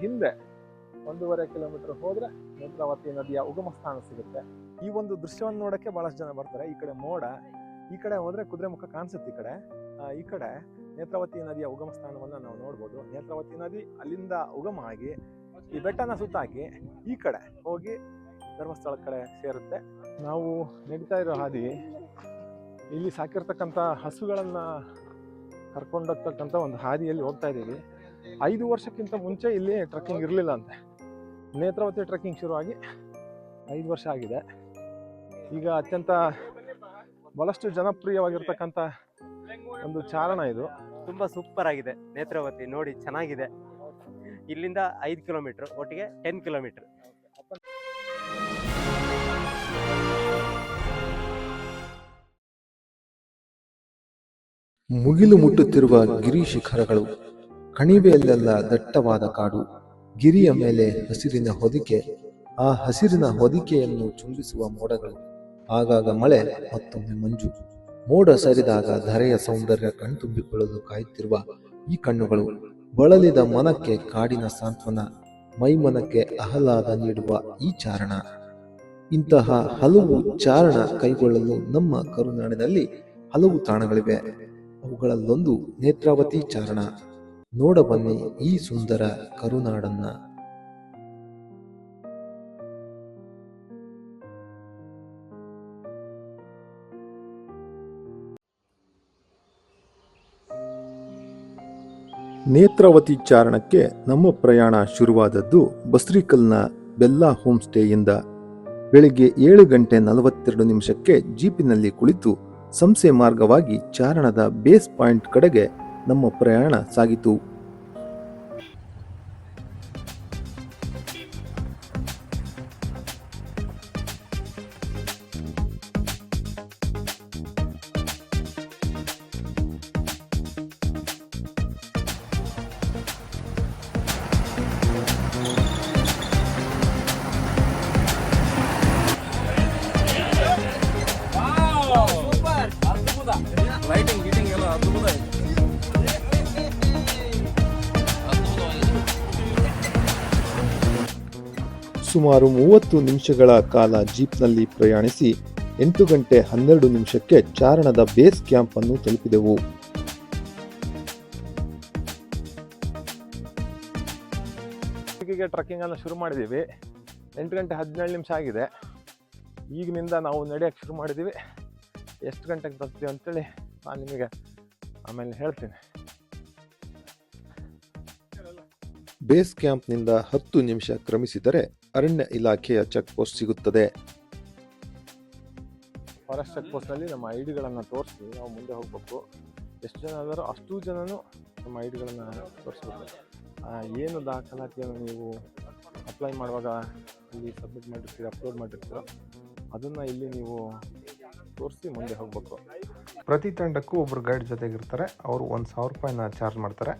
ಹಿಂದೆ ಒಂದೂವರೆ ಕಿಲೋಮೀಟರ್ ಹೋದ್ರೆ ನೇತ್ರಾವತಿ ನದಿಯ ಉಗಮ ಸ್ಥಾನ ಸಿಗುತ್ತೆ. ಈ ಒಂದು ದೃಶ್ಯವನ್ನು ನೋಡಕ್ಕೆ ಬಹಳಷ್ಟು ಜನ ಬರ್ತಾರೆ. ಈ ಕಡೆ ಮೋಡ, ಈ ಕಡೆ ಹೋದ್ರೆ ಕುದುರೆ ಮುಖ ಕಾಣಿಸುತ್ತೆ ಈ ಕಡೆ. ಈ ಕಡೆ ನೇತ್ರಾವತಿ ನದಿಯ ಉಗಮ ಸ್ಥಾನವನ್ನು ನಾವು ನೋಡ್ಬೋದು. ನೇತ್ರಾವತಿ ನದಿ ಅಲ್ಲಿಂದ ಉಗಮ ಆಗಿ ಈ ಬೆಟ್ಟನ ಸುತ್ತಾಕಿ ಈ ಕಡೆ ಹೋಗಿ ಧರ್ಮಸ್ಥಳ ಕಡೆ ಸೇರುತ್ತೆ. ನಾವು ನಡೀತಾ ಇರೋ ಹಾದಿ ಇಲ್ಲಿ ಸಾಕಿರ್ತಕ್ಕಂಥ ಹಸುಗಳನ್ನು ಕರ್ಕೊಂಡೋಗ್ತಕ್ಕಂಥ ಒಂದು ಹಾದಿಯಲ್ಲಿ ಹೋಗ್ತಾ ಇದ್ದೀವಿ. ಐದು ವರ್ಷಕ್ಕಿಂತ ಮುಂಚೆ ಇಲ್ಲಿ ಟ್ರಕ್ಕಿಂಗ್ ಇರಲಿಲ್ಲ ಅಂತೆ. ನೇತ್ರಾವತಿ ಟ್ರೆಕ್ಕಿಂಗ್ ಶುರುವಾಗಿ ಐದು ವರ್ಷ ಆಗಿದೆ. ಈಗ ಅತ್ಯಂತ ಬಹಳಷ್ಟು ಜನಪ್ರಿಯವಾಗಿರ್ತಕ್ಕಂಥ ಒಂದು ಚಾರಣ ಇದು. ತುಂಬ ಸೂಪರ್ ಆಗಿದೆ ನೇತ್ರಾವತಿ ನೋಡಿ ಚೆನ್ನಾಗಿದೆ. ಇಲ್ಲಿಂದ ಐದು ಕಿಲೋಮೀಟರ್ ಒಟ್ಟಿಗೆ ಟೆನ್ ಕಿಲೋಮೀಟರ್ ಮುಗಿಲು ಮುಟ್ಟುತ್ತಿರುವ ಗಿರಿ ಶಿಖರಗಳು ಕಣಿವೆಯಲ್ಲೆಲ್ಲ ದಟ್ಟವಾದ ಕಾಡು. ಗಿರಿಯ ಮೇಲೆ ಹಸಿರಿನ ಹೊದಿಕೆ, ಆ ಹಸಿರಿನ ಹೊದಿಕೆಯನ್ನು ಚುಂಬಿಸುವ ಮೋಡಗಳು. ಆಗಾಗ ಮಳೆ, ಮತ್ತೊಮ್ಮೆ ಮಂಜು. ಮೋಡ ಸರಿದಾಗ ಧರೆಯ ಸೌಂದರ್ಯ ಕಣ್ತುಂಬಿಕೊಳ್ಳಲು ಕಾಯುತ್ತಿರುವ ಈ ಕಣ್ಣುಗಳು, ಬಳಲಿದ ಮನಕ್ಕೆ ಕಾಡಿನ ಸಾಂತ್ವನ, ಮೈಮನಕ್ಕೆ ಆಹ್ಲಾದ ನೀಡುವ ಈ ಚಾರಣ. ಇಂತಹ ಹಲವು ಚಾರಣ ಕೈಗೊಳ್ಳಲು ನಮ್ಮ ಕರುನಾಡಿನಲ್ಲಿ ಹಲವು ತಾಣಗಳಿವೆ. ಅವುಗಳಲ್ಲೊಂದು ನೇತ್ರಾವತಿ ಚಾರಣ. ನೋಡಬನ್ನಿ ಈ ಸುಂದರ ಕರುನಾಡನ್ನ. ನೇತ್ರಾವತಿ ಚಾರಣಕ್ಕೆ ನಮ್ಮ ಪ್ರಯಾಣ ಶುರುವಾದದ್ದು ಬಸ್ರಿಕಲ್ನ ಬೆಲ್ಲಾ ಹೋಮ್ ಸ್ಟೇಯಿಂದ. ಬೆಳಿಗ್ಗೆ ಏಳು ಗಂಟೆ ನಲವತ್ತೆರಡು ನಿಮಿಷಕ್ಕೆ ಜೀಪಿನಲ್ಲಿ ಕುಳಿತು ಸಂಸೆ ಮಾರ್ಗವಾಗಿ ಚಾರಣದ ಬೇಸ್ ಪಾಯಿಂಟ್ ಕಡೆಗೆ ನಮ್ಮ ಪ್ರಯಾಣ ಸಾಗಿತು. ಸುಮಾರು ಮೂವತ್ತು ನಿಮಿಷಗಳ ಕಾಲ ಜೀಪ್ನಲ್ಲಿ ಪ್ರಯಾಣಿಸಿ ಎಂಟು ಗಂಟೆ ಹನ್ನೆರಡು ನಿಮಿಷಕ್ಕೆ ಚಾರಣದ ಬೇಸ್ ಕ್ಯಾಂಪ್ ಅನ್ನು ತಲುಪಿದೆವು ಟ್ರಕ್ಕಿಂಗ್ ಅನ್ನು ಶುರು ಮಾಡಿದ್ದೀವಿ. ಎಂಟು ಗಂಟೆ ಹದಿನೇಳು ನಿಮಿಷ ಆಗಿದೆ. ಈಗಿನಿಂದ ನಾವು ನಡೆಯೋಕ್ಕೆ ಶುರು ಮಾಡಿದ್ದೀವಿ. ಎಷ್ಟು ಗಂಟೆಗೆ ಬರ್ತೀವಿ ಅಂತೇಳಿ ನಾನು ನಿಮಗೆ ಆಮೇಲೆ ಹೇಳ್ತೀನಿ. ಬೇಸ್ ಕ್ಯಾಂಪ್ನಿಂದ ಹತ್ತು ನಿಮಿಷ ಕ್ರಮಿಸಿದರೆ ಅರಣ್ಯ ಇಲಾಖೆಯ ಚೆಕ್ ಪೋಸ್ಟ್ ಸಿಗುತ್ತದೆ. ಫಾರೆಸ್ಟ್ ಚೆಕ್ ಪೋಸ್ಟ್ನಲ್ಲಿ ನಮ್ಮ ಐ ಡಿಗಳನ್ನು ತೋರಿಸಿ ನಾವು ಮುಂದೆ ಹೋಗಬೇಕು. ಎಷ್ಟು ಜನ ಆದರೂ ಅಷ್ಟು ಜನನು ನಮ್ಮ ಐ ಡಿಗಳನ್ನು ತೋರಿಸ್ಬೇಕು. ಆ, ಏನು ದಾಖಲಾತಿಯನ್ನು ನೀವು ಅಪ್ಲೈ ಮಾಡುವಾಗ ಇಲ್ಲಿ ಸಬ್ಮಿಟ್ ಮಾಡಿರ್ತೀರ ಅಪ್ಲೋಡ್ ಮಾಡಿರ್ತೀರೋ ಅದನ್ನು ಇಲ್ಲಿ ನೀವು ತೋರಿಸಿ ಮುಂದೆ ಹೋಗಬೇಕು. ಪ್ರತಿ ತಂಡಕ್ಕೂ ಒಬ್ಬರು ಗೈಡ್ ಜೊತೆಗಿರ್ತಾರೆ ಅವರು ಒಂದು ಸಾವಿರ ರೂಪಾಯಿನ ಚಾರ್ಜ್ ಮಾಡ್ತಾರೆ.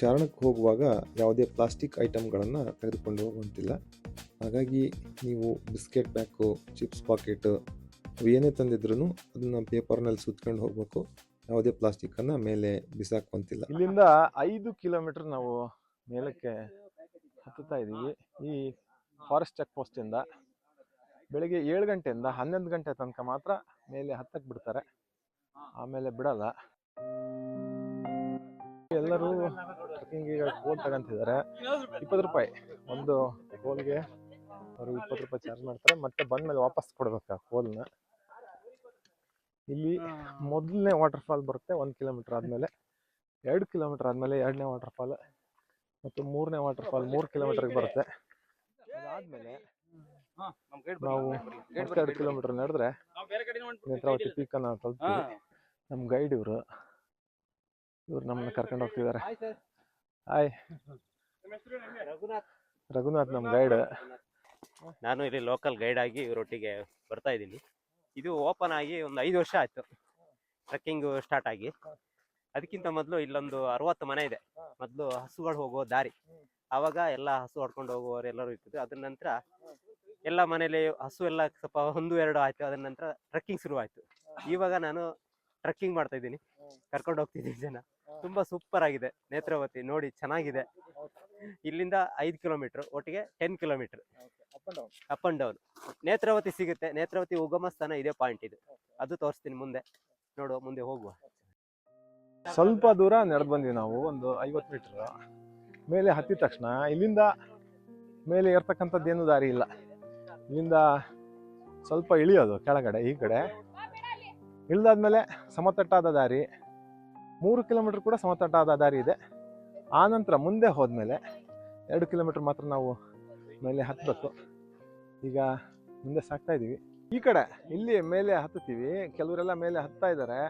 ಚಾರಣಕ್ಕೆ ಹೋಗುವಾಗ ಯಾವುದೇ ಪ್ಲಾಸ್ಟಿಕ್ ಐಟಮ್ಗಳನ್ನು ತೆಗೆದುಕೊಂಡು ಹೋಗುವಂತಿಲ್ಲ. ಹಾಗಾಗಿ ನೀವು ಬಿಸ್ಕೆಟ್ ಪ್ಯಾಕು, ಚಿಪ್ಸ್ ಪಾಕೆಟು ಅವು ಏನೇ ತಂದಿದ್ರು ಅದನ್ನು ಪೇಪರ್ನಲ್ಲಿ ಸುತ್ಕೊಂಡು ಹೋಗಬೇಕು. ಯಾವುದೇ ಪ್ಲಾಸ್ಟಿಕ್ಕನ್ನು ಮೇಲೆ ಬಿಸಾಕುವಂತಿಲ್ಲ. ಇಲ್ಲಿಂದ ಐದು ಕಿಲೋಮೀಟರ್ ನಾವು ಮೇಲಕ್ಕೆ ಹತ್ತುತ್ತಾ ಇದ್ದೀವಿ. ಈ ಫಾರೆಸ್ಟ್ ಚೆಕ್ ಪೋಸ್ಟಿಂದ ಬೆಳಿಗ್ಗೆ ಏಳು ಗಂಟೆಯಿಂದ ಹನ್ನೊಂದು ಗಂಟೆ ತನಕ ಮಾತ್ರ ಮೇಲೆ ಹತ್ತಕ್ಕೆ ಬಿಡ್ತಾರೆ. ಆಮೇಲೆ ಬಿಡಲ್ಲ. ಎಲ್ಲರೂ ಟ್ರೆಕ್ಕಿಂಗಿಗೆ ಗೋಲ್ ತಗೊಂತಿದ್ದಾರೆ ಇಪ್ಪತ್ತು ರೂಪಾಯಿ. ಒಂದು ಗೋಲ್ಗೆ ಅವರು ಇಪ್ಪತ್ತು ರೂಪಾಯಿ ಚಾರ್ಜ್ ಮಾಡ್ತಾರೆ. ಮತ್ತೆ ಬಂದ್ಮೇಲೆ ವಾಪಸ್ ಕೊಡ್ಬೇಕು ಆ ಕೋಲ್ನ ಇಲ್ಲಿ ಮೊದಲನೇ ವಾಟರ್ ಫಾಲ್ ಬರುತ್ತೆ ಒಂದು ಕಿಲೋಮೀಟರ್ ಆದಮೇಲೆ. ಎರಡು ಕಿಲೋಮೀಟರ್ ಆದಮೇಲೆ ಎರಡನೇ ವಾಟರ್ ಫಾಲ್ ಮತ್ತು ಮೂರನೇ ವಾಟರ್ ಫಾಲ್ ಮೂರು ಕಿಲೋಮೀಟರ್ಗೆ ಬರುತ್ತೆ. ಅದಾದಮೇಲೆ ನಾವು ಎರಡು ಕಿಲೋಮೀಟರ್ ನಡೆದ್ರೆ ನೇತ್ರಾವತಿ ಪೀಕನ್ನು ತಲುಪ್ತೀವಿ ನಮ್ಮ ಗೈಡ್ ಇವರು. ಇವ್ರು ನಮ್ಮನ್ನ ಕರ್ಕೊಂಡು ಹೋಗ್ತಿದ್ದಾರೆ. ಹಾಯ್. ರಘುನಾಥ್ ನಮ್ಮ ಗೈಡ್ ನಾನು ಇಲ್ಲಿ ಲೋಕಲ್ ಗೈಡ್ ಆಗಿ ಇವರೊಟ್ಟಿಗೆ ಬರ್ತಾ ಇದ್ದೀನಿ. ಇದು ಓಪನ್ ಆಗಿ ಒಂದು ಐದು ವರ್ಷ ಆಯ್ತು. ಟ್ರಕ್ಕಿಂಗ್ ಸ್ಟಾರ್ಟ್ ಆಗಿ. ಅದಕ್ಕಿಂತ ಮೊದಲು ಇಲ್ಲೊಂದು ಅರವತ್ತು ಮನೆ ಇದೆ. ಮೊದಲು ಹಸುಗಳು ಹೋಗೋ ದಾರಿ. ಆವಾಗ ಎಲ್ಲ ಹಸು ಹೊಡ್ಕೊಂಡು ಹೋಗುವವರು ಎಲ್ಲರೂ ಇರ್ತಿದ್ರು. ಅದ್ರ ನಂತರ ಎಲ್ಲ ಮನೇಲಿ ಹಸು ಎಲ್ಲ ಸ್ವಲ್ಪ ಒಂದು ಎರಡು ಆಯ್ತು. ಅದ್ರ ನಂತರ ಟ್ರಕ್ಕಿಂಗ್ ಶುರುವಾಯಿತು. ಆಯ್ತು ಇವಾಗ ನಾನು ಟ್ರಕ್ಕಿಂಗ್ ಮಾಡ್ತಾ ಇದ್ದೀನಿ. ಕರ್ಕೊಂಡು ಹೋಗ್ತಿದ್ದೀನಿ ಜನ. ತುಂಬಾ ಸೂಪರ್ ಆಗಿದೆ. ನೇತ್ರಾವತಿ ನೋಡಿ ಚೆನ್ನಾಗಿದೆ. ಇಲ್ಲಿಂದ ಐದು ಕಿಲೋಮೀಟರ್, ಒಟ್ಟಿಗೆ ten kilometre. Up and down Netravathi ಸಿಗುತ್ತೆ. ನೇತ್ರಾವತಿ ಉಗಮ ಸ್ಥಾನ ಇದೇ ಪಾಯಿಂಟ್ ಇದು. ಅದು ತೋರಿಸ್ತೀನಿ ಮುಂದೆ. ನೋಡುವ ಮುಂದೆ ಹೋಗುವ. ಸ್ವಲ್ಪ ದೂರ ನಡೆದು ಬಂದ್ವಿ ನಾವು, ಒಂದು ಐವತ್ತು ಮೀಟರ್ ಮೇಲೆ ಹತ್ತಿದ ತಕ್ಷಣ ಇಲ್ಲಿಂದ ಮೇಲೆ ಏರ್ತಕ್ಕಂಥದ್ದೇನು ದಾರಿ ಇಲ್ಲ. ಇಲ್ಲಿಂದ ಸ್ವಲ್ಪ ಇಳಿಯೋದು ಕೆಳಗಡೆ, ಈ ಕಡೆ. ಇಳಿದಾದ್ಮೇಲೆ ಸಮತಟ್ಟಾದ ದಾರಿ. ಮೂರು ಕಿಲೋಮೀಟ್ರ್ ಕೂಡ ಸಮತಟ್ಟಾದ ದಾರಿ ಇದೆ. ಆ ನಂತರ ಮುಂದೆ ಹೋದ್ಮೇಲೆ ಎರಡು ಕಿಲೋಮೀಟ್ರ್ ಮಾತ್ರ ನಾವು ಮೇಲೆ ಹತ್ತಬೇಕು ಈಗ ಮುಂದೆ ಸಾಕ್ತಾ ಇದ್ದೀವಿ. ಈ ಕಡೆ ಇಲ್ಲಿ ಮೇಲೆ ಹತ್ತುತ್ತೀವಿ. ಕೆಲವರೆಲ್ಲ ಮೇಲೆ ಹತ್ತಾ ಇದ್ದಾರೆ.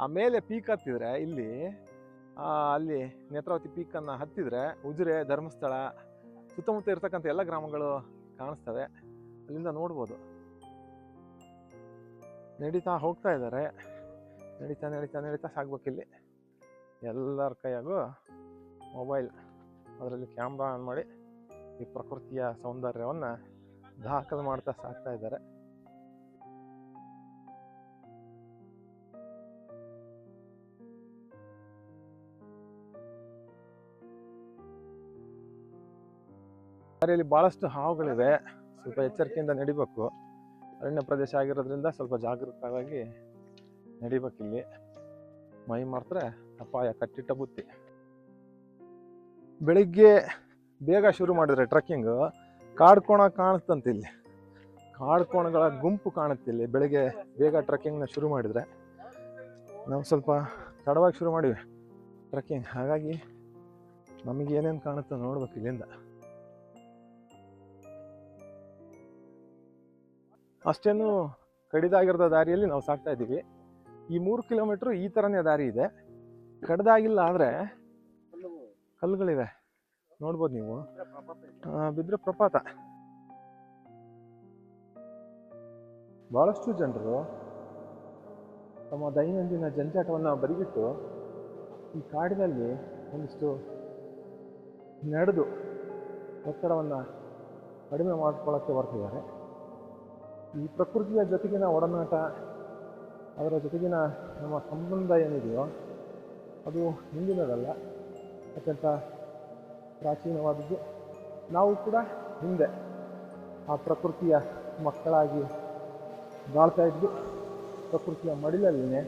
ಆ ಮೇಲೆ ಪೀಕ್ ಹತ್ತಿದ್ರೆ ಇಲ್ಲಿ ಅಲ್ಲಿ ನೇತ್ರಾವತಿ ಪೀಕನ್ನು ಹತ್ತಿದ್ರೆ ಉಜಿರೆ, ಧರ್ಮಸ್ಥಳ, ಸುತ್ತಮುತ್ತ ಇರ್ತಕ್ಕಂಥ ಎಲ್ಲ ಗ್ರಾಮಗಳು ಕಾಣಿಸ್ತವೆ. ಅಲ್ಲಿಂದ ನೋಡ್ಬೋದು. ನಡೀತಾ ಹೋಗ್ತಾ ಇದ್ದಾರೆ. ನಡೀತಾ ನಡೀತಾ ನಡೀತಾ ಸಾಕ್ಬೇಕಿಲ್ಲಿ. ಎಲ್ಲರ ಕೈಯಾಗೂ ಮೊಬೈಲ್. ಅದರಲ್ಲಿ ಕ್ಯಾಮ್ರಾ ಆನ್ ಮಾಡಿ ಈ ಪ್ರಕೃತಿಯ ಸೌಂದರ್ಯವನ್ನು ದಾಖಲು ಮಾಡ್ತಾ ಸಾಕ್ತಾ ಇದ್ದಾರೆ. ದಾರಿಯಲ್ಲಿ ಭಾಳಷ್ಟು ಹಾವುಗಳಿವೆ. ಸ್ವಲ್ಪ ಎಚ್ಚರಿಕೆಯಿಂದ ನಡಿಬೇಕು. ಅರಣ್ಯ ಪ್ರದೇಶ ಆಗಿರೋದ್ರಿಂದ ಸ್ವಲ್ಪ ಜಾಗೃತವಾಗಿ ನಡಿಬೇಕಿಲ್ಲಿ ಮೈ ಮಾಡ್ತಾರೆ ಅಪಾಯ, ಕಟ್ಟಿಟ್ಟ ಬುತ್ತಿ. ಬೆಳಿಗ್ಗೆ ಬೇಗ ಶುರು ಮಾಡಿದ್ರೆ ಟ್ರಕ್ಕಿಂಗ್ ಕಾಡ್ಕೋಣ ಕಾಣಿಸ್ತಂತೆ ಇಲ್ಲಿ. ಕಾಡ್ಕೋಣಗಳ ಗುಂಪು ಕಾಣುತ್ತೆ ಇಲ್ಲಿ. ಬೆಳಿಗ್ಗೆ ಬೇಗ ಟ್ರಕ್ಕಿಂಗ್ನ ಶುರು ಮಾಡಿದ್ರೆ. ನಾವು ಸ್ವಲ್ಪ ತಡವಾಗಿ ಶುರು ಮಾಡಿವಿ ಟ್ರಕ್ಕಿಂಗ್. ಹಾಗಾಗಿ ನಮಗೆ ಏನೇನು ಕಾಣುತ್ತೋ ನೋಡ್ಬೇಕು ಇಲ್ಲಿಂದ. ಅಷ್ಟೇನು ಕಡಿದಾಗಿರೋದ ದಾರಿಯಲ್ಲಿ ನಾವು ಸಾಕ್ತಾ ಇದ್ದೀವಿ. ಈ ಮೂರು ಕಿಲೋಮೀಟ್ರ್ ಈ ಥರನೇ ದಾರಿ ಇದೆ. ಕಡ್ದಾಗಿಲ್ಲ ಆದರೆ ಕಲ್ಲುಗಳಿವೆ. ನೋಡ್ಬೋದು ನೀವು. ಬಿದ್ರೆ ಪ್ರಪಾತ. ಬಹಳಷ್ಟು ಜನರು ತಮ್ಮ ದೈನಂದಿನ ಜಂಜಾಟವನ್ನು ಬದಿಗಿಟ್ಟು ಈ ಕಾಡಿನಲ್ಲಿ ಒಂದಿಷ್ಟು ನಡೆದು ಒತ್ತಡವನ್ನು ಕಡಿಮೆ ಮಾಡ್ಕೊಳ್ಳೋಕ್ಕೆ ಬರ್ತಿದ್ದಾರೆ ಈ ಪ್ರಕೃತಿಯ ಜೊತೆಗಿನ ಒಡನಾಟ ಅದರ ಜೊತೆಗಿನ ನಮ್ಮ ಸಂಬಂಧ ಏನಿದೆಯೋ ಅದು ಹಿಂದಿನದಲ್ಲ, ಅತ್ಯಂತ ಪ್ರಾಚೀನವಾದದ್ದು. ನಾವು ಕೂಡ ಹಿಂದೆ ಆ ಪ್ರಕೃತಿಯ ಮಕ್ಕಳಾಗಿ ಬಾಳ್ತಾ ಇದ್ವಿ. ಪ್ರಕೃತಿಯ ಮಡಿಲಲ್ಲಿನೇ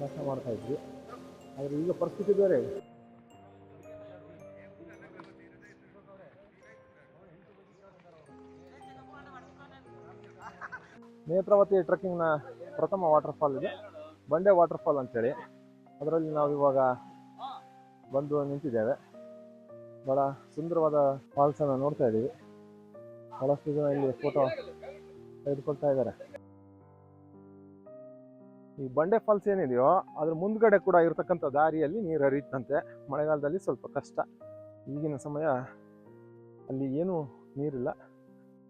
ವಾಸ ಮಾಡ್ತಾ ಇದ್ವಿ. ಆದರೆ ಈಗ ಪರಿಸ್ಥಿತಿ ಬೇರೆ. ನೇತ್ರಾವತಿ ಟ್ರೆಕ್ಕಿಂಗ್ನ ಪ್ರಥಮ ವಾಟರ್ಫಾಲ್ ಇದೆ. ಬಂಡೆ ವಾಟರ್ಫಾಲ್ ಅಂತೇಳಿ. ಅದರಲ್ಲಿ ನಾವು ಇವಾಗ ಬಂದು ನಿಂತಿದ್ದೇವೆ. ಬಹಳ ಸುಂದರವಾದ ಫಾಲ್ಸ್ ಅನ್ನು ನೋಡ್ತಾ ಇದ್ದೀವಿ. ಬಹಳಷ್ಟು ಜನ ಇಲ್ಲಿ ಫೋಟೋ ತೆಗೆದುಕೊಳ್ತಾ ಇದ್ದಾರೆ. ಈ ಬಂಡೆ ಫಾಲ್ಸ್ ಏನಿದೆಯೋ, ಅದ್ರ ಮುಂದ್ಗಡೆ ಕೂಡ ಇರತಕ್ಕಂಥ ದಾರಿಯಲ್ಲಿ ನೀರು ಹರಿಯುತ್ತಂತೆ. ಮಳೆಗಾಲದಲ್ಲಿ ಸ್ವಲ್ಪ ಕಷ್ಟ. ಈಗಿನ ಸಮಯ ಅಲ್ಲಿ ಏನೂ ನೀರಿಲ್ಲ.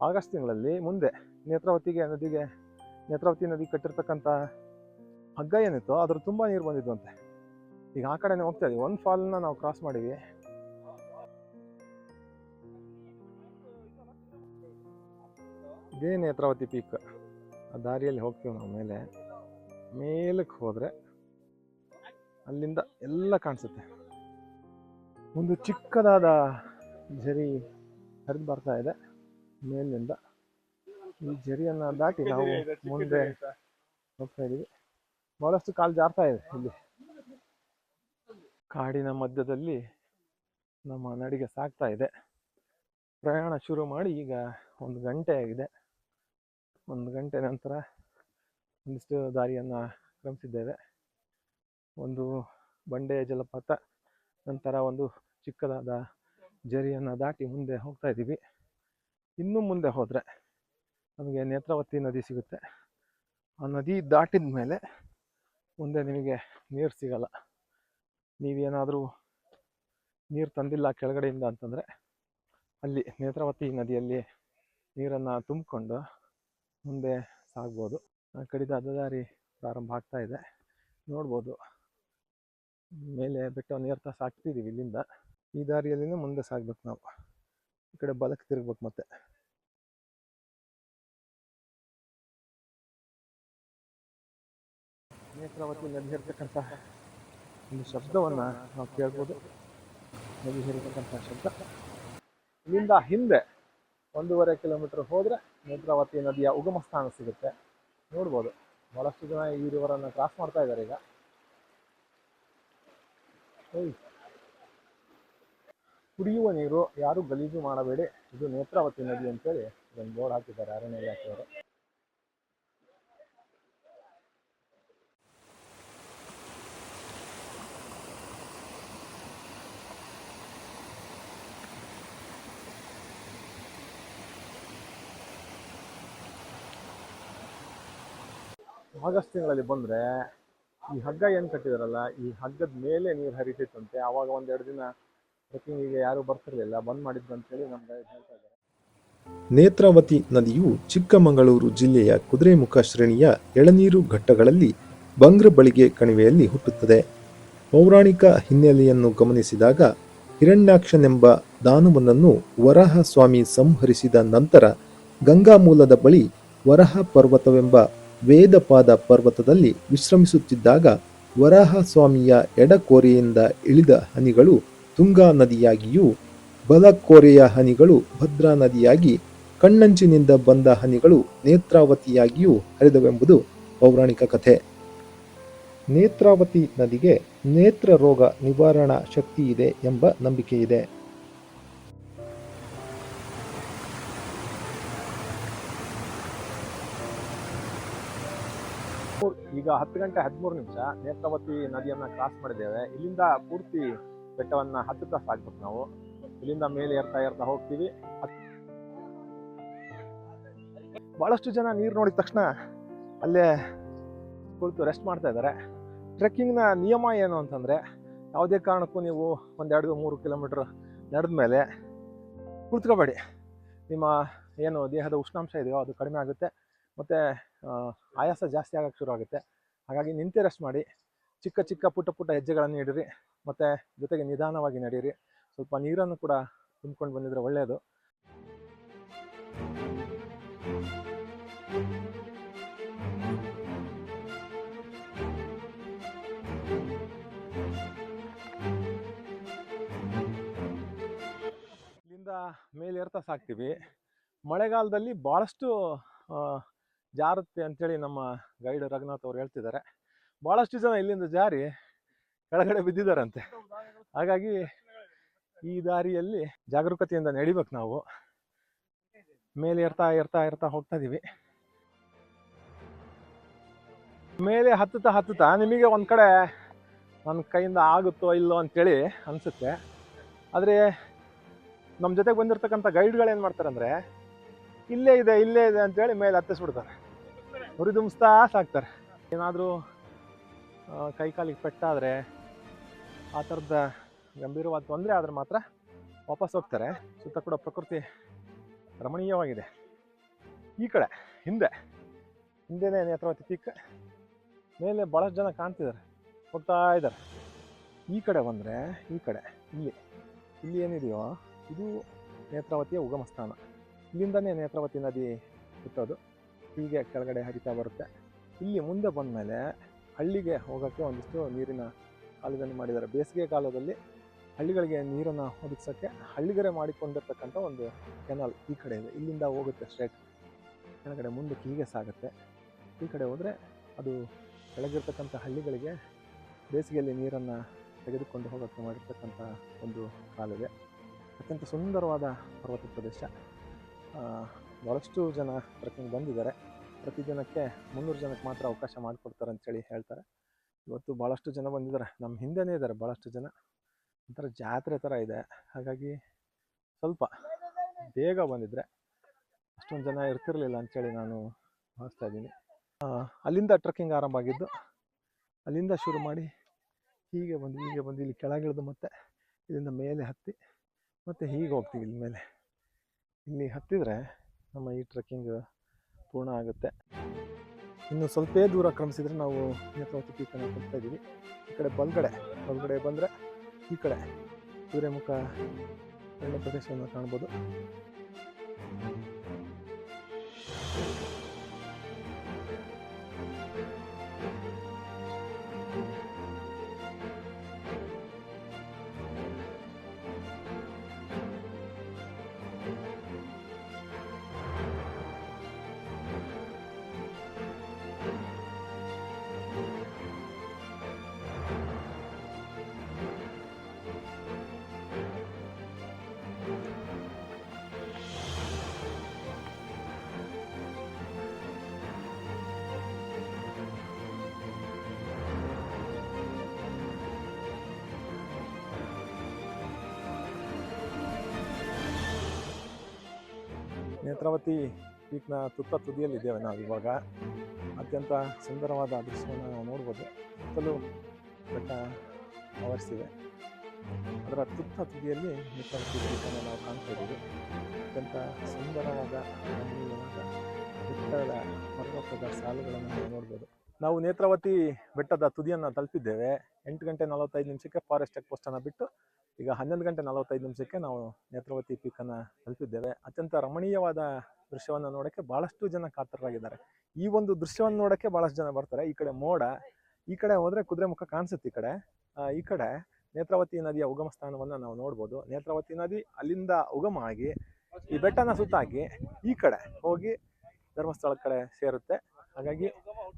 ಆಗಸ್ಟ್ ತಿಂಗಳಲ್ಲಿ ಮುಂದೆ ನೇತ್ರಾವತಿಗೆ, ನದಿಗೆ ನೇತ್ರಾವತಿ ನದಿ ಕಟ್ಟಿರ್ತಕ್ಕಂಥ ಹಗ್ಗ ಏನಿತ್ತು ಅದ್ರ ತುಂಬ ನೀರು ಬಂದಿದ್ವಂತೆ ಈಗ ಆ ಕಡೆನೇ ಹೋಗ್ತಾ ಇದೀವಿ. ಒಂದು ಫಾಲ್ನ ನಾವು ಕ್ರಾಸ್ ಮಾಡಿವಿ. ಇದೇ ನೇತ್ರಾವತಿ ಪೀಕ್ ಆ ದಾರಿಯಲ್ಲಿ ಹೋಗ್ತೀವಿ ನಾವು ಮೇಲೆ. ಮೇಲಕ್ಕೆ ಹೋದರೆ ಅಲ್ಲಿಂದ ಎಲ್ಲ ಕಾಣಿಸುತ್ತೆ. ಒಂದು ಚಿಕ್ಕದಾದ ಝರಿ ಹರಿದು ಬರ್ತಾ ಇದೆ. ಮೇಲಿನಿಂದ ಈ ಜರಿಯನ್ನ ದಾಟಿ ನಾವು ಮುಂದೆ ಹೋಗ್ತಾ ಇದೀವಿ. ಬಹಳಷ್ಟು ಕಾಲು ಜಾರ್ತಾ ಇದೆ ಇಲ್ಲಿ. ಕಾಡಿನ ಮಧ್ಯದಲ್ಲಿ ನಮ್ಮ ನಡಿಗೆ ಸಾಗ್ತಾ ಇದೆ. ಪ್ರಯಾಣ ಶುರು ಮಾಡಿ ಈಗ ಒಂದು ಗಂಟೆ ಆಗಿದೆ. ಒಂದು ಗಂಟೆ ನಂತರ ಒಂದಿಷ್ಟು ದಾರಿಯನ್ನು ಕ್ರಮಿಸಿದ್ದೇವೆ. ಒಂದು ಬಂಡೆಯ ಜಲಪಾತ ನಂತರ ಒಂದು ಚಿಕ್ಕದಾದ ಜರಿಯನ್ನು ದಾಟಿ ಮುಂದೆ ಹೋಗ್ತಾ ಇದ್ದೀವಿ ಇನ್ನು ಮುಂದೆ ಹೋದರೆ ನಮಗೆ ನೇತ್ರಾವತಿ ನದಿ ಸಿಗುತ್ತೆ. ಆ ನದಿ ದಾಟಿದ ಮೇಲೆ ಮುಂದೆ ನಿಮಗೆ ನೀರು ಸಿಗಲ್ಲ. ನೀವೇನಾದರೂ ನೀರು ತಂದಿಲ್ಲ ಕೆಳಗಡೆಯಿಂದ ಅಂತಂದರೆ ಅಲ್ಲಿ ನೇತ್ರಾವತಿ ನದಿಯಲ್ಲಿ ನೀರನ್ನು ತುಂಬಿಕೊಂಡು ಮುಂದೆ ಸಾಗ್ಬೋದು. ಕಡಿದ ಅದದಾರಿ ದಾರಿ ಪ್ರಾರಂಭ ಆಗ್ತಾ ಇದೆ. ನೋಡ್ಬೋದು. ಮೇಲೆ ಬೆಟ್ಟವನ್ನು ಏರ್ತಾ ಸಾಕ್ತಿದ್ದೀವಿ ಇಲ್ಲಿಂದ. ಈ ದಾರಿಯಲ್ಲಿನೇ ಮುಂದೆ ಸಾಗ್ಬೇಕು ನಾವು. ಈ ಕಡೆ ಬಲಕ್ಕೆ ತಿರುಗ್ಬೇಕು ಮತ್ತೆ. ನೇತ್ರಾವತಿ ನದಿ ಇರ್ತಕ್ಕಂಥ ಒಂದು ಶಬ್ದವನ್ನು ನಾವು ಕೇಳ್ಬೋದು. ನದಿ ಹರಿತಕ್ಕಂಥ ಶಬ್ದ. ಇಲ್ಲಿಂದ ಹಿಂದೆ ಒಂದೂವರೆ ಕಿಲೋಮೀಟರ್ ಹೋದ್ರೆ ನೇತ್ರಾವತಿ ನದಿಯ ಉಗಮ ಸ್ಥಾನ ಸಿಗುತ್ತೆ. ನೋಡ್ಬೋದು. ಬಹಳಷ್ಟು ಜನ ಈ ರಿವರನ್ನು ಕ್ರಾಸ್ ಮಾಡ್ತಾ ಇದ್ದಾರೆ ಈಗ. ಕುಡಿಯುವ ನೀರು ಯಾರು ಗಲೀಜು ಮಾಡಬೇಡಿ. ಇದು ನೇತ್ರಾವತಿ ನದಿ ಅಂತೇಳಿ ಇದನ್ನು ಬೋರ್ಡ್ ಹಾಕಿದ್ದಾರೆ ಅರಣ್ಯ ಇಲಾಖೆಯವರು. ಆಗಸ್ಟ್ ತಿಂಗಳಲ್ಲಿ ಬಂದರೆ ಈ ಹಗ್ಗ ಏನು ಕಟ್ಟಿದಾರಲ್ಲ, ಈ ಹಗ್ಗದ ಮೇಲೆ ನೀರು ಹರಿತಿತ್ತಂತೆ ಆವಾಗ ಒಂದೆರಡು ದಿನ ಟ್ರೆಕ್ಕಿಂಗಿಗೆ ಯಾರೂ ಬರ್ತಿರಲಿಲ್ಲ, ಬಂದ್ ಮಾಡಿದ್ರು ಅಂತೇಳಿ ನಮ್ಮ ಗೈಡ್ ಹೇಳ್ತಾ ಇದ್ದಾರೆ. ನೇತ್ರಾವತಿ ನದಿಯು ಚಿಕ್ಕಮಗಳೂರು ಜಿಲ್ಲೆಯ ಕುದುರೆಮುಖ ಶ್ರೇಣಿಯ ಎಳನೀರು ಘಟ್ಟಗಳಲ್ಲಿ ಬಂಗ್ರ ಬಳಿಗೆ ಕಣಿವೆಯಲ್ಲಿ ಹುಟ್ಟುತ್ತದೆ. ಪೌರಾಣಿಕ ಹಿನ್ನೆಲೆಯನ್ನು ಗಮನಿಸಿದಾಗ ಹಿರಣ್ಯಾಕ್ಷನೆಂಬ ದಾನವನನ್ನು ವರಹ ಸ್ವಾಮಿ ಸಂಹರಿಸಿದ ನಂತರ ಗಂಗಾ ಮೂಲದ ಬಳಿ ವರಹ ಪರ್ವತವೆಂಬ ವೇದಪಾದ ಪರ್ವತದಲ್ಲಿ ವಿಶ್ರಮಿಸುತ್ತಿದ್ದಾಗ ವರಾಹ ಸ್ವಾಮಿಯ ಎಡಕೋರೆಯಿಂದ ಇಳಿದ ಹನಿಗಳು ತುಂಗಾ ನದಿಯಾಗಿಯೂ ಬಲಕೋರೆಯ ಹನಿಗಳು ಭದ್ರಾ ನದಿಯಾಗಿ ಕಣ್ಣಂಚಿನಿಂದ ಬಂದ ಹನಿಗಳು ನೇತ್ರಾವತಿಯಾಗಿಯೂ ಹರಿದವೆಂಬುದು ಪೌರಾಣಿಕ ಕಥೆ. ನೇತ್ರಾವತಿ ನದಿಗೆ ನೇತ್ರ ರೋಗ ನಿವಾರಣಾ ಶಕ್ತಿ ಇದೆ ಎಂಬ ನಂಬಿಕೆ ಈಗ ಹತ್ತು ಗಂಟೆ ಹದಿಮೂರು ನಿಮಿಷ ನೇತ್ರಾವತಿ ನದಿಯನ್ನ ಕ್ರಾಸ್ ಮಾಡಿದ್ದೇವೆ. ಇಲ್ಲಿಂದ ಪೂರ್ತಿ ಬೆಟ್ಟವನ್ನ ಹತ್ತುತ್ತಾ ಸಾಕ್ಬೇಕು ನಾವು. ಇಲ್ಲಿಂದ ಮೇಲೆ ಏರ್ತಾ ಏರ್ತಾ ಹೋಗ್ತೀವಿ. ಬಹಳಷ್ಟು ಜನ ನೀರು ನೋಡಿದ ತಕ್ಷಣ ಅಲ್ಲೇ ಕುಳಿತು ರೆಸ್ಟ್ ಮಾಡ್ತಾ ಇದ್ದಾರೆ. ಟ್ರೆಕ್ಕಿಂಗ್ನ ನಿಯಮ ಏನು ಅಂತಂದ್ರೆ ಯಾವುದೇ ಕಾರಣಕ್ಕೂ ನೀವು ಒಂದೆರಡು ಮೂರು ಕಿಲೋಮೀಟರ್ ನಡೆದ ಮೇಲೆ ಕುಳಿತುಕೋಬೇಡಿ. ನಿಮ್ಮ ಏನು ದೇಹದ ಉಷ್ಣಾಂಶ ಇದೆಯೋ ಅದು ಕಡಿಮೆ ಆಗುತ್ತೆ. ಮತ್ತು ಆಯಾಸ ಜಾಸ್ತಿ ಆಗಕ್ಕೆ ಶುರು ಆಗುತ್ತೆ. ಹಾಗಾಗಿ ನಿಂತೆ ರೆಸ್ಟ್ ಮಾಡಿ. ಚಿಕ್ಕ ಚಿಕ್ಕ ಪುಟ್ಟ ಪುಟ್ಟ ಹೆಜ್ಜೆಗಳನ್ನು ಇಡಿರಿ. ಮತ್ತು ಜೊತೆಗೆ ನಿಧಾನವಾಗಿ ನಡೀರಿ ಸ್ವಲ್ಪ ನೀರನ್ನು ಕೂಡ ತುಂಬ್ಕೊಂಡು ಬಂದಿದ್ರೆ ಒಳ್ಳೆಯದು ಇಲ್ಲಿಂದ ಮೇಲೆ ಏರ್ತಾ ಸಾಕ್ತೀವಿ. ಮಳೆಗಾಲದಲ್ಲಿ ಭಾಳಷ್ಟು ಜಾರುತ್ತೆ ಅಂತೇಳಿ ನಮ್ಮ ಗೈಡ್ ರಘುನಾಥ್ ಅವ್ರು ಹೇಳ್ತಿದ್ದಾರೆ. ಭಾಳಷ್ಟು ಜನ ಇಲ್ಲಿಂದ ಜಾರಿ ಕೆಳಗಡೆ ಬಿದ್ದಿದ್ದಾರಂತೆ. ಹಾಗಾಗಿ ಈ ದಾರಿಯಲ್ಲಿ ಜಾಗರೂಕತೆಯಿಂದ ನಡಿಬೇಕು ನಾವು. ಮೇಲೆ ಇರ್ತಾ ಇರ್ತಾ ಇರ್ತಾ ಹೋಗ್ತಾ ಇದೀವಿ. ಮೇಲೆ ಹತ್ತುತ್ತಾ ಹತ್ತುತ್ತಾ ನಿಮಗೆ ಒಂದು ಕಡೆ ನನ್ನ ಕೈಯಿಂದ ಆಗುತ್ತೋ ಇಲ್ಲೋ ಅಂತೇಳಿ ಅನ್ಸುತ್ತೆ. ಆದರೆ ನಮ್ಮ ಜೊತೆಗೆ ಬಂದಿರತಕ್ಕಂಥ ಗೈಡ್ಗಳು ಏನು ಮಾಡ್ತಾರೆ ಅಂದರೆ ಇಲ್ಲೇ ಇದೆ ಇಲ್ಲೇ ಇದೆ ಅಂತೇಳಿ ಮೇಲೆ ಹತ್ತಿಸ್ಬಿಡ್ತಾರೆ. ಹುರಿದುಂಬಿಸ್ತಾ ಸಾಕ್ತಾರೆ. ಏನಾದರೂ ಕೈ ಕಾಲಿಗೆ ಪೆಟ್ಟಾದರೆ, ಆ ಥರದ ಗಂಭೀರವಾದ ತೊಂದರೆ ಆದರೆ ಮಾತ್ರ ವಾಪಸ್ ಹೋಗ್ತಾರೆ. ಸುತ್ತ ಕೂಡ ಪ್ರಕೃತಿ ರಮಣೀಯವಾಗಿದೆ. ಈ ಕಡೆ, ಹಿಂದೆ, ಹಿಂದೆನೇ ನೇತ್ರಾವತಿ ಪೀಕ್ ಮೇಲೆ ಭಾಳಷ್ಟು ಜನ ಕಾಣ್ತಿದ್ದಾರೆ, ಹೋಗ್ತಾ ಇದ್ದಾರೆ. ಈ ಕಡೆ ಬಂದರೆ, ಈ ಕಡೆ, ಇಲ್ಲಿ ಇಲ್ಲಿ ಏನಿದೆಯೋ, ಇದು ನೇತ್ರಾವತಿಯ ಉಗಮ ಸ್ಥಾನ ಇಲ್ಲಿಂದನೇ ನೇತ್ರಾವತಿ ನದಿ ಹುಟ್ಟೋದು. ಹೀಗೆ ಕೆಳಗಡೆ ಹರಿತಾ ಬರುತ್ತೆ. ಇಲ್ಲಿ ಮುಂದೆ ಬಂದಮೇಲೆ ಹಳ್ಳಿಗೆ ಹೋಗೋಕ್ಕೆ ಒಂದಿಷ್ಟು ನೀರಿನ ಕಾಲುವೆಯನ್ನು ಮಾಡಿದ್ದಾರೆ. ಬೇಸಿಗೆ ಕಾಲದಲ್ಲಿ ಹಳ್ಳಿಗಳಿಗೆ ನೀರನ್ನು ಒದಗಿಸೋಕ್ಕೆ ಹಳ್ಳಿಗರೆ ಮಾಡಿಕೊಂಡಿರ್ತಕ್ಕಂಥ ಒಂದು ಕೆನಲ್ ಈ ಕಡೆ ಇದೆ. ಇಲ್ಲಿಂದ ಹೋಗುತ್ತೆ ಸ್ಟ್ರೇಟ್. ಕೆಳಗಡೆ ಮುಂದಕ್ಕೆ ಹೀಗೆ ಸಾಗುತ್ತೆ. ಈ ಕಡೆ ಹೋದರೆ ಅದು ಕೆಳಗಿರ್ತಕ್ಕಂಥ ಹಳ್ಳಿಗಳಿಗೆ ಬೇಸಿಗೆಯಲ್ಲಿ ನೀರನ್ನು ತೆಗೆದುಕೊಂಡು ಹೋಗೋಕ್ಕೆ ಮಾಡಿರ್ತಕ್ಕಂಥ ಒಂದು ಕಾಲುವೆ. ಅತ್ಯಂತ ಸುಂದರವಾದ ಪರ್ವತ ಪ್ರದೇಶ. ಭಾಳಷ್ಟು ಜನ ಟ್ರೆಕ್ಕಿಂಗ್ ಬಂದಿದ್ದಾರೆ. ಪ್ರತಿ ಜನಕ್ಕೆ ಮುನ್ನೂರು ಜನಕ್ಕೆ ಮಾತ್ರ ಅವಕಾಶ ಮಾಡಿಕೊಡ್ತಾರೆ ಅಂತೇಳಿ ಹೇಳ್ತಾರೆ. ಇವತ್ತು ಭಾಳಷ್ಟು ಜನ ಬಂದಿದ್ದಾರೆ. ನಮ್ಮ ಹಿಂದೆನೇ ಇದ್ದಾರೆ ಭಾಳಷ್ಟು ಜನ. ಒಂಥರ ಜಾತ್ರೆ ಥರ ಇದೆ. ಹಾಗಾಗಿ ಸ್ವಲ್ಪ ಬೇಗ ಬಂದಿದ್ರೆ ಅಷ್ಟೊಂದು ಜನ ಇರ್ತಿರಲಿಲ್ಲ ಅಂತೇಳಿ ನಾನು ಭಾವಿಸ್ತಾ ಇದ್ದೀನಿ. ಅಲ್ಲಿಂದ ಟ್ರಕ್ಕಿಂಗ್ ಆರಂಭ ಆಗಿದ್ದು ಅಲ್ಲಿಂದ ಶುರು ಮಾಡಿ ಹೀಗೆ ಬಂದು ಹೀಗೆ ಬಂದು ಇಲ್ಲಿ ಕೆಳಗಿಳಿದು ಮತ್ತೆ ಇಲ್ಲಿಂದ ಮೇಲೆ ಹತ್ತಿ ಮತ್ತೆ ಹೀಗೆ ಹೋಗ್ತೀವಿ ಇಲ್ಲಿ ಮೇಲೆ. ಇಲ್ಲಿ ಹತ್ತಿದ್ರೆ ನಮ್ಮ ಈ ಟ್ರೆಕ್ಕಿಂಗ್ ಪೂರ್ಣ ಆಗುತ್ತೆ. ಇನ್ನು ಸ್ವಲ್ಪೇ ದೂರ ಕ್ರಮಿಸಿದ್ರೆ ನಾವು ನೇತ್ರಾವತಿ ಪೀಕನ್ನು ಕೊಡ್ತಾ ಇದ್ದೀವಿ. ಈ ಕಡೆ ಬಲ್ಗಡೆ ಬಲ್ಗಡೆ ಬಂದರೆ ಈ ಕಡೆ ಸೂರ್ಯಮುಖ ಒಳ್ಳೆ ಪ್ರದೇಶವನ್ನು ಕಾಣ್ಬೋದು. ನೇತ್ರಾವತಿ ಪೀಕ್ನ ತುತ್ತ ತುದಿಯಲ್ಲಿದ್ದೇವೆ ನಾವು ಇವಾಗ. ಅತ್ಯಂತ ಸುಂದರವಾದ ದೃಶ್ಯವನ್ನು ನಾವು ನೋಡ್ಬೋದು. ಸುತ್ತಲೂ ಬೆಟ್ಟ ಆವರಿಸಿದೆ ಅದರ ತುತ್ತ ತುದಿಯಲ್ಲಿ ನೇತ್ರಾವತಿ ನಾವು ಕಾಣ್ತಾ ಇದ್ದೀವಿ. ಅತ್ಯಂತ ಸುಂದರವಾದ ಬೆಟ್ಟದ ಪರ್ವತದ ಸಾಲುಗಳನ್ನು ನಾವು ನೋಡ್ಬೋದು. ನಾವು ನೇತ್ರಾವತಿ ಬೆಟ್ಟದ ತುದಿಯನ್ನು ತಲುಪಿದ್ದೇವೆ. ಎಂಟು ಗಂಟೆ ನಲವತ್ತೈದು ನಿಮಿಷಕ್ಕೆ ಫಾರೆಸ್ಟ್ ಚೆಕ್ ಪೋಸ್ಟನ್ನು ಬಿಟ್ಟು ಈಗ ಹನ್ನೊಂದು ಗಂಟೆ ನಲವತ್ತೈದು ನಿಮಿಷಕ್ಕೆ ನಾವು ನೇತ್ರಾವತಿ ಪೀಕನ್ನು ತಲುಪಿದ್ದೇವೆ. ಅತ್ಯಂತ ರಮಣೀಯವಾದ ದೃಶ್ಯವನ್ನು ನೋಡೋಕ್ಕೆ ಭಾಳಷ್ಟು ಜನ ಕಾತರರಾಗಿದ್ದಾರೆ. ಈ ಒಂದು ದೃಶ್ಯವನ್ನು ನೋಡೋಕ್ಕೆ ಭಾಳಷ್ಟು ಜನ ಬರ್ತಾರೆ. ಈ ಕಡೆ ಮೋಡ, ಈ ಕಡೆ ಹೋದರೆ ಕುದುರೆ ಮುಖ ಕಾಣಿಸುತ್ತೆ ಈ ಕಡೆ. ಈ ಕಡೆ ನೇತ್ರಾವತಿ ನದಿಯ ಉಗಮ ಸ್ಥಾನವನ್ನು ನಾವು ನೋಡ್ಬೋದು. ನೇತ್ರಾವತಿ ನದಿ ಅಲ್ಲಿಂದ ಉಗಮ ಆಗಿ, ಈ ಬೆಟ್ಟನ ಸುತ್ತಾಕಿ ಈ ಕಡೆ ಹೋಗಿ ಧರ್ಮಸ್ಥಳ ಕಡೆ ಸೇರುತ್ತೆ. ಹಾಗಾಗಿ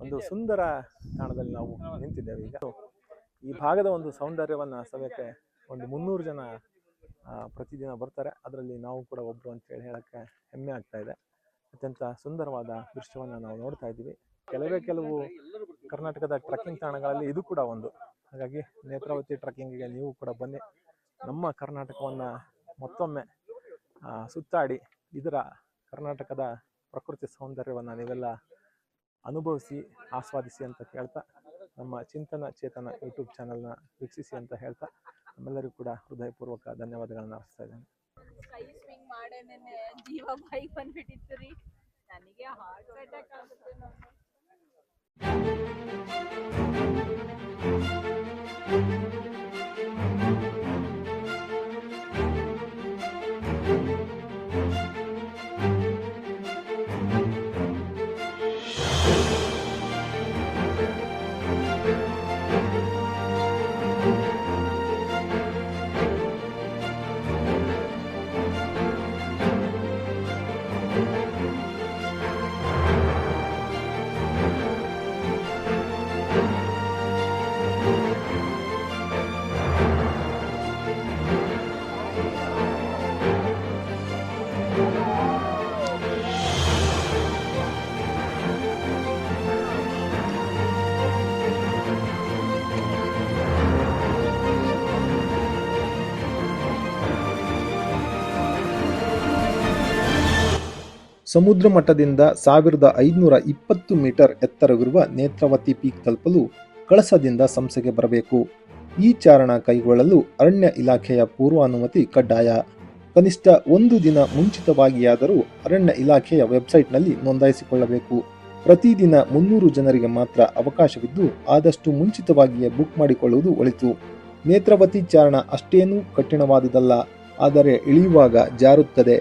ಒಂದು ಸುಂದರ ತಾಣದಲ್ಲಿ ನಾವು ನಿಂತಿದ್ದೇವೆ ಈಗ. ಈ ಭಾಗದ ಒಂದು ಸೌಂದರ್ಯವನ್ನು ಸವಿಯಕ್ಕೆ ಒಂದು ಮುನ್ನೂರು ಜನ ಪ್ರತಿದಿನ ಬರ್ತಾರೆ. ಅದರಲ್ಲಿ ನಾವು ಕೂಡ ಒಬ್ಬರು ಅಂತೇಳಿ ಹೇಳೋಕ್ಕೆ ಹೆಮ್ಮೆ ಆಗ್ತಾ ಇದೆ. ಅತ್ಯಂತ ಸುಂದರವಾದ ದೃಶ್ಯವನ್ನು ನಾವು ನೋಡ್ತಾ ಇದ್ದೀವಿ. ಕೆಲವೇ ಕೆಲವು ಕರ್ನಾಟಕದ ಟ್ರೆಕ್ಕಿಂಗ್ ತಾಣಗಳಲ್ಲಿ ಇದು ಕೂಡ ಒಂದು. ಹಾಗಾಗಿ ನೇತ್ರಾವತಿ ಟ್ರೆಕ್ಕಿಂಗಿಗೆ ನೀವು ಕೂಡ ಬನ್ನಿ. ನಮ್ಮ ಕರ್ನಾಟಕವನ್ನು ಮತ್ತೊಮ್ಮೆ ಸುತ್ತಾಡಿ ಇದರ ಕರ್ನಾಟಕದ ಪ್ರಕೃತಿ ಸೌಂದರ್ಯವನ್ನು ನೀವೆಲ್ಲ ಅನುಭವಿಸಿ, ಆಸ್ವಾದಿಸಿ ಅಂತ ಕೇಳ್ತಾ, ನಮ್ಮ ಚಿಂತನ ಚೇತನ ಯೂಟ್ಯೂಬ್ ಚಾನಲ್ನ ವೀಕ್ಷಿಸಿ ಅಂತ ಹೇಳ್ತಾ ನಮ್ಮೆಲ್ಲರಿಗೂ ಕೂಡ ಹೃದಯಪೂರ್ವಕ ಧನ್ಯವಾದಗಳನ್ನು ಅರ್ಪಿಸ್ತಾ ಇದ್ದೇನೆ. ಕೈ ಸ್ವಿಂಗ್ ಮಾಡೇನೆ ಜೀವ ಬಾಯಿಗೆ ಬಂದ್ಬಿಟ್ಟಿತ್ತು ರೀ ನನಗೆ ಹಾರ್ಟ್ ಅಟ್ಯಾಕ್ ಆಗುತ್ತೆ ನೋಡಿ ಸಮುದ್ರ ಮಟ್ಟದಿಂದ ಸಾವಿರದ ಐದುನೂರ ಇಪ್ಪತ್ತು ಮೀಟರ್ ಎತ್ತರವಿರುವ ನೇತ್ರಾವತಿ ಪೀಕ್ ತಲುಪಲು ಕಳಸದಿಂದ ಸಂಸೆಗೆ ಬರಬೇಕು. ಈ ಚಾರಣ ಕೈಗೊಳ್ಳಲು ಅರಣ್ಯ ಇಲಾಖೆಯ ಪೂರ್ವಾನುಮತಿ ಕಡ್ಡಾಯ. ಕನಿಷ್ಠ ಒಂದು ದಿನ ಮುಂಚಿತವಾಗಿಯಾದರೂ ಅರಣ್ಯ ಇಲಾಖೆಯ ವೆಬ್ಸೈಟ್ನಲ್ಲಿ ನೋಂದಾಯಿಸಿಕೊಳ್ಳಬೇಕು. ಪ್ರತಿದಿನ ಮುನ್ನೂರು ಜನರಿಗೆ ಮಾತ್ರ ಅವಕಾಶವಿದ್ದು ಆದಷ್ಟು ಮುಂಚಿತವಾಗಿಯೇ ಬುಕ್ ಮಾಡಿಕೊಳ್ಳುವುದು ಒಳಿತು. ನೇತ್ರಾವತಿ ಚಾರಣ ಅಷ್ಟೇನೂ ಕಠಿಣವಾದುದಲ್ಲ, ಆದರೆ ಇಳಿಯುವಾಗ ಜಾರುತ್ತದೆ.